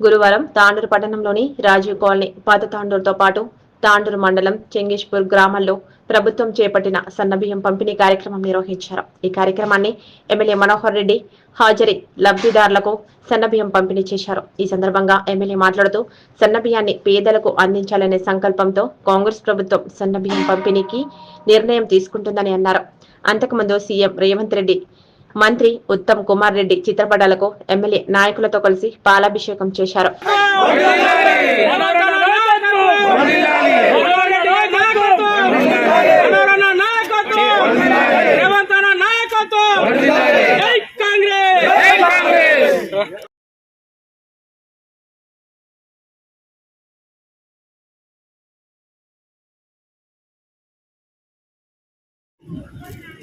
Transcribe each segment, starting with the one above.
గురువారం తాండూరు పట్టణంలోని రాజీవ్ కాలనీ పాత తాండూరుతో పాటు తాండూరు మండలం చెంగేష్పూర్ గ్రామాల్లో ప్రభుత్వం చేపట్టిన సన్నబియ్యం పంపిణీ కార్యక్రమం నిర్వహించారు. ఈ కార్యక్రమాన్ని ఎమ్మెల్యే మనోహర్ రెడ్డి హాజరీ లబ్ధిదారులకు సన్నబియ్యం పంపిణీ చేశారు. ఈ సందర్భంగా ఎమ్మెల్యే మాట్లాడుతూ సన్నబియ్యాన్ని పేదలకు అందించాలనే సంకల్పంతో కాంగ్రెస్ ప్రభుత్వం సన్నబియ్యం పంపిణీకి నిర్ణయం తీసుకుంటుందని అన్నారు. అంతకుముందు సీఎం రేవంత్ రెడ్డి మంత్రి ఉత్తమ్ కుమార్ రెడ్డి చిత్రపటాలకు ఎమ్మెల్యే నాయకులతో కలిసి పాలాభిషేకం చేశారు.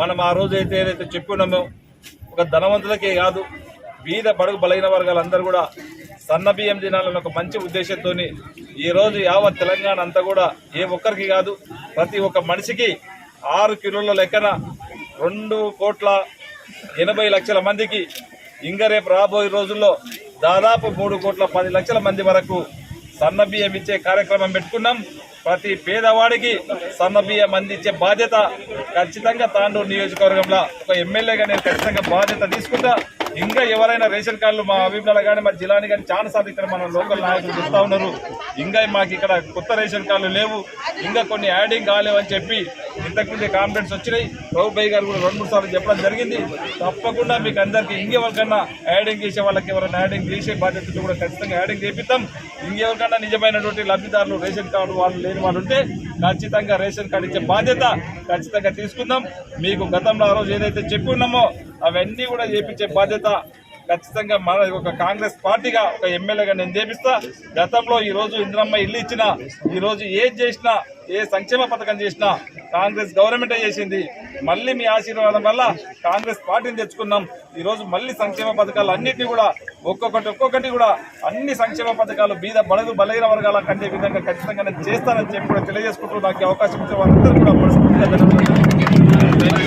మనం ఆ రోజు అయితే ఏదైతే చెప్పున్నామో ఒక ధనవంతులకే కాదు బీద బడుగు బలైన వర్గాలందరూ కూడా సన్న బియ్యం తినాలని ఒక మంచి ఉద్దేశంతో ఈరోజు యావత్ తెలంగాణ అంతా కూడా ఏ ఒక్కరికి కాదు ప్రతి ఒక్క మనిషికి ఆరు కిలోల లెక్కన రెండు కోట్ల ఎనభై లక్షల మందికి ఇంకా రేపు రాబోయే రోజుల్లో దాదాపు మూడు కోట్ల పది లక్షల మంది వరకు సన్న బియ్యం ఇచ్చే కార్యక్రమం పెట్టుకున్నాం. ప్రతి పేదవాడికి సన్న బియ్యం అందించే బాధ్యత ఖచ్చితంగా తాండూరు నియోజకవర్గంలో ఒక ఎమ్మెల్యేగా నేను ఖచ్చితంగా బాధ్యత తీసుకుంటా. ఇంకా ఎవరైనా రేషన్ కార్డులు మా అభిప్రాయాలు కానీ మా జిల్లాని కానీ చాలా సార్లు ఇక్కడ మన లోకల్ నాయకులు చెప్తా ఉన్నారు. ఇంకా మాకు ఇక్కడ కొత్త రేషన్ కార్డులు లేవు. ఇంకా కొన్ని యాడింగ్ కాలేవు అని చెప్పి ఇంతకుముందే కాన్ఫిడెన్స్ వచ్చినాయి. రఘుబాయి గారు కూడా రెండు మూడు సార్లు చెప్పడం జరిగింది. తప్పకుండా మీకు అందరికీ ఇంకెవరికన్నా యాడింగ్ చేసే వాళ్ళకి ఎవరైనా యాడింగ్ చేసే బాధ్యతలు కూడా ఖచ్చితంగా యాడింగ్ చేపిస్తాం ఇంకెవరికన్నా నిజమైనటువంటి లబ్ధిదారులు రేషన్ కార్డు వాళ్ళు లేని వాళ్ళు ఉంటే ఖచ్చితంగా రేషన్ కార్డు ఇచ్చే బాధ్యత ఖచ్చితంగా తీసుకుందాం. మీకు గతంలో ఆ రోజు ఏదైతే చెప్పి ఉన్నామో అవన్నీ కూడా చేపించే బాధ్యత ఖచ్చితంగా మన ఒక కాంగ్రెస్ పార్టీగా ఒక ఎమ్మెల్యేగా నేను చేపిస్తా. గతంలో ఈరోజు ఇంద్రమ్మ ఇల్లు ఇచ్చిన ఈరోజు ఏది చేసినా ఏ సంక్షేమ పథకం చేసినా కాంగ్రెస్ గవర్నమెంట్ చేసింది. మళ్ళీ మీ ఆశీర్వాదం వల్ల కాంగ్రెస్ పార్టీని తెచ్చుకున్నాం. ఈరోజు మళ్ళీ సంక్షేమ పథకాలు అన్నింటినీ కూడా ఒక్కొక్కటి ఒక్కొక్కటి కూడా అన్ని సంక్షేమ పథకాలు బీద బలగు బలహీన వర్గాల కంటే విధంగా ఖచ్చితంగా నేను చేస్తానని చెప్పి కూడా తెలియజేసుకుంటూ నాకు అవకాశం ఇచ్చే వాళ్ళందరూ కూడా మనస్ఫూర్తిగా